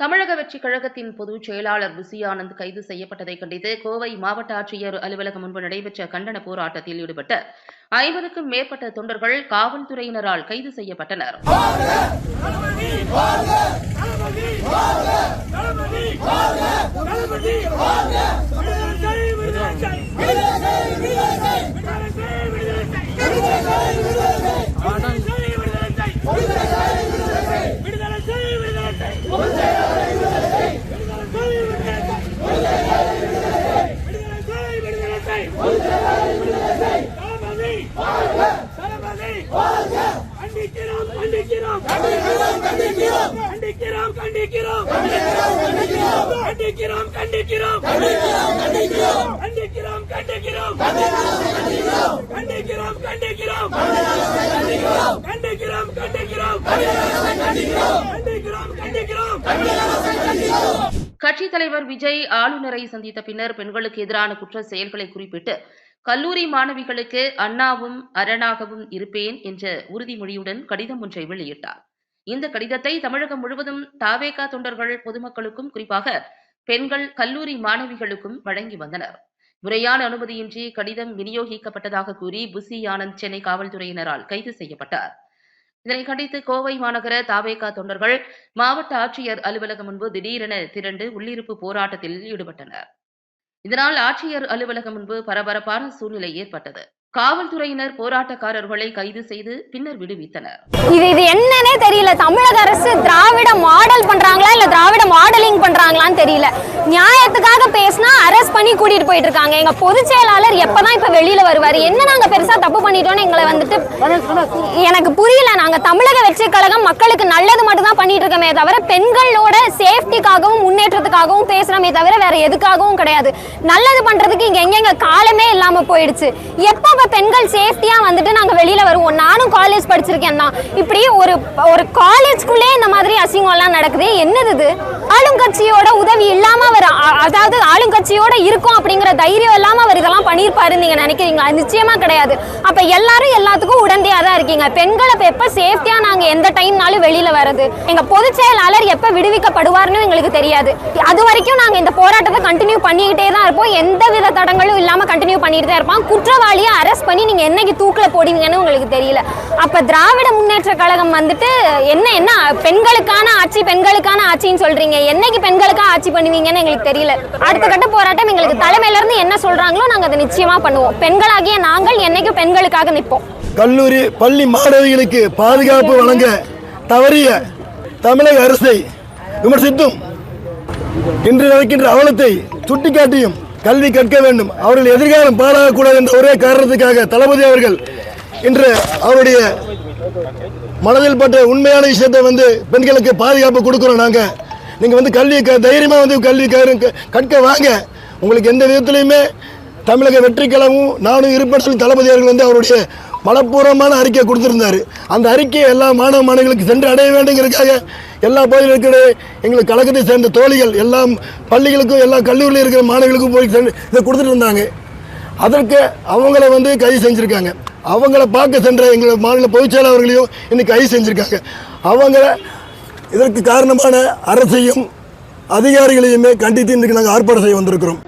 தமிழக வெற்றி கழகத்தின் பொதுச் செயலாளர் புசியானந்த் கைது செய்யப்பட்டதை கண்டித்து கோவை மாவட்ட ஆட்சியர் அலுவலகம் முன்பு நடைபெற்ற கண்டன போராட்டத்தில் ஈடுபட்ட ஐம்பதுக்கும் மேற்பட்ட தொண்டர்கள் காவல்துறையினரால் கைது செய்யப்பட்டனர் கண்டிக்கிறோம் கண்டிக்கிறோம் கண்டிக்கிறோம் கண்டிக்கிறோம் கண்டிக்கிறோம் கண்டிக்கிறோம் கண்டிக்கிறோம் கண்டிக்கிறோம் கண்டிக்கிறோம் கண்டிக்கிறோம் கண்டிக்கிறோம் கண்டிக்கிறோம் கண்டிக்கிறோம் கண்டிக்கிறோம் கண்டிக்கிறோம் கட்சித் தலைவர் விஜய் ஆளுநரை சந்தித்த பின்னர் பெண்களுக்கு எதிரான குற்ற செயல்களை குறிப்பிட்டு கல்லூரி மாணவிகளுக்கு அண்ணாவும் அரணாகவும் இருப்பேன் என்ற உறுதிமொழியுடன் கடிதம் ஒன்றை வெளியிட்டார். இந்த கடிதத்தை தமிழகம் முழுவதும் தாவேகா தொண்டர்கள் பொதுமக்களுக்கும் குறிப்பாக பெண்கள் கல்லூரி மாணவிகளுக்கும் வழங்கி வந்தனர். முறையான அனுமதியின்றி கடிதம் விநியோகிக்கப்பட்டதாக கூறி புசி ஆனந்த் சென்னை காவல்துறையினரால் கைது செய்யப்பட்டார். இதனை கண்டித்து கோவை மாநகர தாவேகா தொண்டர்கள் மாவட்ட ஆட்சியர் அலுவலகம் முன்பு திடீரென திரண்டு உள்ளிருப்பு போராட்டத்தில் ஈடுபட்டனர். இதனால் ஆட்சியர் அலுவலகம் முன்பு பரபரப்பான சூழ்நிலை ஏற்பட்டது. காவல்துறையினர் போராட்டக்காரர்களை கைது செய்து பின்னர் விடுவித்தனர். இது இது என்னன்னே தெரியல தமிழ் அரசு திராவிட மாடல் பண்றாங்களா இல்ல திராவிட மாடலிங் பண்றாங்களான்னு தெரியல. நியாயத்துக்காக பேசினா அரெஸ்ட் பண்ணி கூட்டிட்டு போயிட்டு இருக்காங்க எங்க பொதுச் செயலாளர் எப்பதான் இப்ப வெளியில வருவாரு? என்ன நாங்க பெருசா தப்பு பண்ணிட்டோம்னு எங்களை வந்துட்டு எனக்கு புரியல. நாங்க தமிழக வெற்றி கழகம் மக்களுக்கு நல்லது மட்டும் தான் பண்ணிட்டு இருக்கோமே தவிர பெண்களோட சேஃப்டிக்காகவும் முன்னேற்றத்துக்காகவும் பேசுறோமே தவிர வேற எதுக்காகவும் கிடையாது. நல்லது பண்றதுக்கு இங்க எங்கெங்க காலமே இல்லாம போயிடுச்சு. எப்ப பெண்கள் சேஃப்டியா வந்துட்டு நாங்க வெளியில வருவோம்? நானும் காலேஜ் படிச்சிருக்கேன் தான். இப்படி ஒரு ஒரு காலேஜ்குள்ளே இந்த மாதிரி அசிங்கம் எல்லாம் நடக்குது? என்னது இது ஆளுங்கட்சியோட உதவி இல்லாம அவர் அதாவது ஆளுங்கட்சியோட இருக்கும் அப்படிங்கிற தைரியம் இல்லாம அவர் இதெல்லாம் பண்ணியிருப்பாரு நீங்க நினைக்கிறீங்களா? நிச்சயமா கிடையாது. அப்ப எல்லாரும் எல்லாத்துக்கும் உடந்தையா தான் இருக்கீங்க. பெண்களை எப்ப சேஃப்டியா நாங்க எந்த டைம்னாலும் வெளியில வர்றது? எங்க பொதுச் செயலாளர் எப்ப விடுவிக்கப்படுவார்னு எங்களுக்கு தெரியாது. அது வரைக்கும் நாங்க இந்த போராட்டத்தை கண்டினியூ பண்ணிக்கிட்டே தான் இருப்போம். எந்த வித தடங்களும் இல்லாம கண்டினியூ பண்ணிட்டு தான் இருப்போம். குற்றவாளியை அரெஸ்ட் பண்ணி நீங்க என்னைக்கு தூக்கில போடுவீங்கன்னு உங்களுக்கு தெரியல. அப்ப திராவிட முன்னேற்ற கழகம் வந்துட்டு என்ன என்ன பெண்களுக்கான ஆட்சி பெண்களுக்கான ஆட்சின்னு சொல்றீங்க. என்னைக்கு பெண்களுக்கா ஆட்சி பண்ணுவீங்கன்னு எங்களுக்கு தெரியல. அடுத்த கட்ட போராட்டம் எங்களுக்கு தலைமையில இருந்து என்ன சொல்றாங்களோ நாங்க அதை நிச்சயமா பண்ணுவோம். பெண்களாகிய நாங்கள் என்னைக்கும் பெண்களுக்காக நிற்போம். கல்லூரி பள்ளி மாணவிகளுக்கு பாதுகாப்பு வழங்க தவறிய தமிழக அரசை விமர்சித்தும் இன்று நடக்கின்ற அவலத்தை சுட்டிக்காட்டியும் கல்வி கற்க வேண்டும். அவர்கள் எதிர்காலம் பாழாகக்கூடாது என்ற ஒரே காரணத்துக்காக தளபதி அவர்கள் இன்று அவருடைய மனதில் பட்ட உண்மையான விஷயத்தை வந்து பெண்களுக்கு பாதுகாப்பு கொடுக்குறோம் நாங்க. நீங்க வந்து கல்வி க- தைரியமா வந்து கல்வி க- கற்க வாங்க. உங்களுக்கு எந்த விதத்திலையுமே தமிழக வெற்றிக்கழகமும் நானும் இருப்பேன் தளபதி அவர்கள் வந்து அவருடைய மனப்பூர்வமான அறிக்கை கொடுத்துருந்தார். அந்த அறிக்கையை எல்லா மாணவ மாணவிகளுக்கு சென்று அடைய வேண்டுங்கிறதுக்காக எல்லா பகுதியில் இருக்கிற எங்களுக்கு கழகத்தை சேர்ந்த தோழிகள் எல்லா பள்ளிகளுக்கும் எல்லா கல்லூரியில் இருக்கிற மாணவிகளுக்கும் போய் சென்று இதை கொடுத்துட்டு இருந்தாங்க. அதற்கு அவங்கள வந்து கைது செஞ்சுருக்காங்க. அவங்கள பார்க்க சென்ற எங்கள் மாநில பொதுச்செயலாளர்களையும் இன்னைக்கு கைது செஞ்சுருக்காங்க. அவங்க இதற்கு காரணமான அரசையும் அதிகாரிகளையுமே கண்டித்து இன்றைக்கு நாங்கள் ஆர்ப்பாட்டம் செய்ய வந்திருக்கிறோம்.